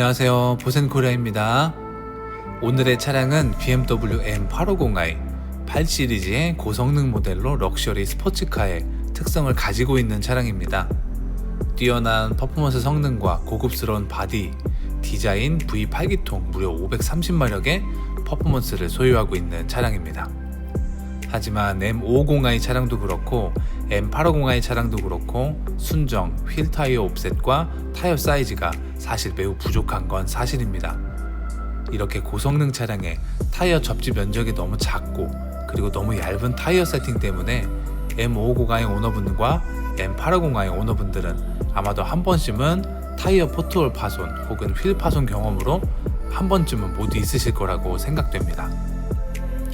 안녕하세요. 보센코리아입니다. 오늘의 차량은 BMW M850i 8 시리즈의 고성능 모델로 럭셔리 스포츠카의 특성을 가지고 있는 차량입니다. 뛰어난 퍼포먼스 성능과 고급스러운 바디, 디자인 V8기통 무려 530마력의 퍼포먼스를 소유하고 있는 차량입니다. 하지만 M550i 차량도 그렇고 M850i 차량도 그렇고 순정, 휠 타이어 옵셋과 타이어 사이즈가 사실 매우 부족한 건 사실입니다. 이렇게 고성능 차량에 타이어 접지 면적이 너무 작고 그리고 너무 얇은 타이어 세팅 때문에 M550i 오너분과 M850i 오너분들은 아마도 한 번쯤은 타이어 포트홀 파손 혹은 휠 파손 경험으로 한 번쯤은 모두 있으실 거라고 생각됩니다.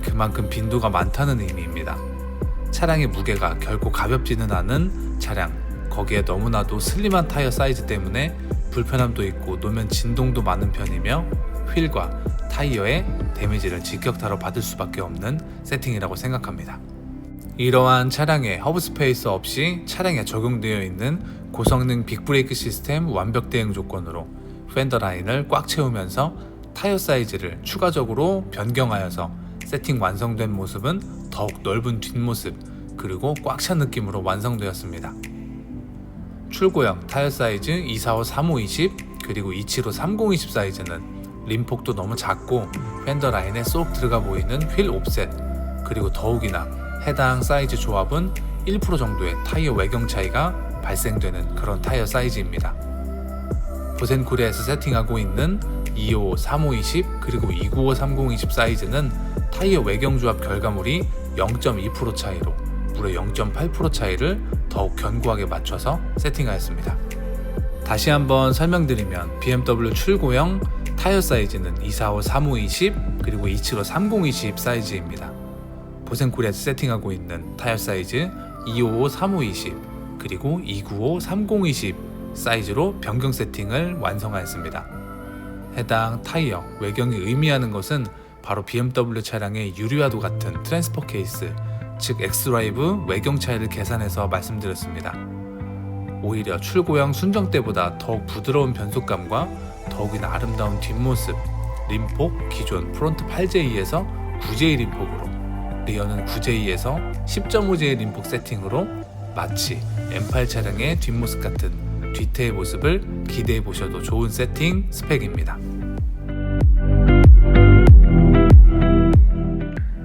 그만큼 빈도가 많다는 의미입니다. 차량의 무게가 결코 가볍지는 않은 차량, 거기에 너무나도 슬림한 타이어 사이즈 때문에 불편함도 있고 노면 진동도 많은 편이며 휠과 타이어의 데미지를 직격타로 받을 수밖에 없는 세팅이라고 생각합니다. 이러한 차량에 허브 스페이스 없이 차량에 적용되어 있는 고성능 빅브레이크 시스템 완벽 대응 조건으로 팬더 라인을 꽉 채우면서 타이어 사이즈를 추가적으로 변경하여서 세팅 완성된 모습은 더욱 넓은 뒷모습 그리고 꽉 찬 느낌으로 완성되었습니다. 출고형 타이어 사이즈 245 35 20 그리고 275 30 20 사이즈는 림폭도 너무 작고 팬더 라인에 쏙 들어가 보이는 휠 옵셋 그리고 더욱이나 해당 사이즈 조합은 1% 정도의 타이어 외경 차이가 발생되는 그런 타이어 사이즈입니다. 보센 코리아에서 세팅하고 있는 255 35 20 그리고 295 30 20 사이즈는 타이어 외경 조합 결과물이 0.2% 차이로 무려 0.8% 차이를 더욱 견고하게 맞춰서 세팅하였습니다. 다시 한번 설명드리면 BMW 출고형 타이어 사이즈는 245 35 20 그리고 275 30 20 사이즈입니다. 보센코리아에서 세팅하고 있는 타이어 사이즈 255 35 20 그리고 295 30 20 사이즈로 변경 세팅을 완성하였습니다. 해당 타이어 외경이 의미하는 것은 바로 BMW 차량의 유리와도 같은 트랜스퍼 케이스, 즉 엑스드라이브 외경 차이를 계산해서 말씀드렸습니다. 오히려 출고형 순정 때보다 더욱 부드러운 변속감과 더욱이나 아름다운 뒷모습, 림폭 기존 프론트 8J에서 9J 림폭으로 리어는 9J에서 10.5J 림폭 세팅으로 마치 M8 차량의 뒷모습 같은 뒤태의 모습을 기대해 보셔도 좋은 세팅 스펙입니다.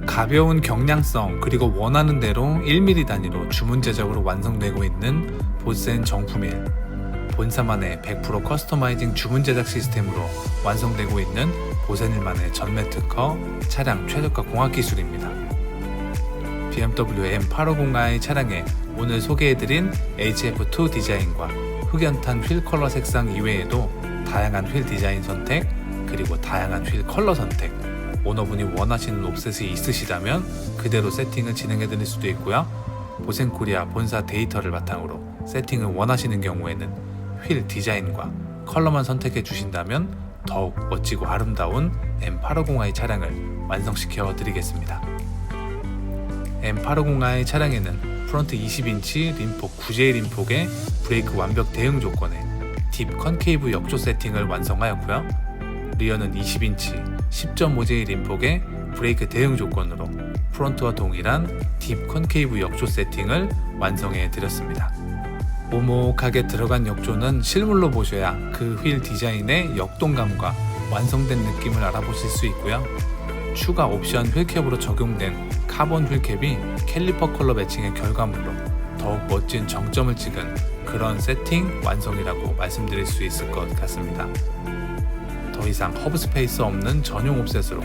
가벼운 경량성 그리고 원하는 대로 1mm 단위로 주문 제작으로 완성되고 있는 보센 정품일 본사만의 100% 커스터마이징 주문 제작 시스템으로 완성되고 있는 보센일만의 전매 특허 차량 최저가 공학 기술입니다. BMW M850i 차량에 오늘 소개해드린 HF2 디자인과 흑연탄 휠 컬러 색상 이외에도 다양한 휠 디자인 선택 그리고 다양한 휠 컬러 선택 오너분이 원하시는 옵셋이 있으시다면 그대로 세팅을 진행해 드릴 수도 있고요. 보센코리아 본사 데이터를 바탕으로 세팅을 원하시는 경우에는 휠 디자인과 컬러만 선택해 주신다면 더욱 멋지고 아름다운 M850i 차량을 완성시켜 드리겠습니다. M850i 차량에는 프론트 20인치 림폭 9J 림폭의 브레이크 완벽 대응 조건에 딥 컨케이브 역조 세팅을 완성하였고요. 리어는 20인치 10.5J 림폭의 브레이크 대응 조건으로 프론트와 동일한 딥 컨케이브 역조 세팅을 완성해 드렸습니다. 오목하게 들어간 역조는 실물로 보셔야 그 휠 디자인의 역동감과 완성된 느낌을 알아보실 수 있고요. 추가 옵션 휠캡으로 적용된 카본 휠캡이 캘리퍼 컬러 매칭의 결과물로 더욱 멋진 정점을 찍은 그런 세팅 완성이라고 말씀드릴 수 있을 것 같습니다. 더 이상 허브 스페이스 없는 전용 옵셋으로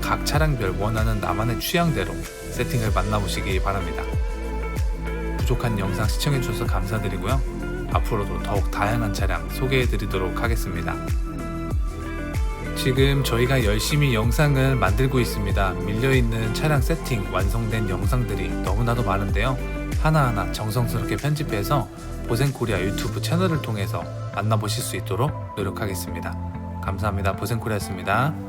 각 차량별 원하는 나만의 취향대로 세팅을 만나보시기 바랍니다. 부족한 영상 시청해주셔서 감사드리고요. 앞으로도 더욱 다양한 차량 소개해드리도록 하겠습니다. 지금 저희가 열심히 영상을 만들고 있습니다. 밀려있는 차량 세팅 완성된 영상들이 너무나도 많은데요. 하나하나 정성스럽게 편집해서 보센코리아 유튜브 채널을 통해서 만나보실 수 있도록 노력하겠습니다. 감사합니다. 보센코리아였습니다.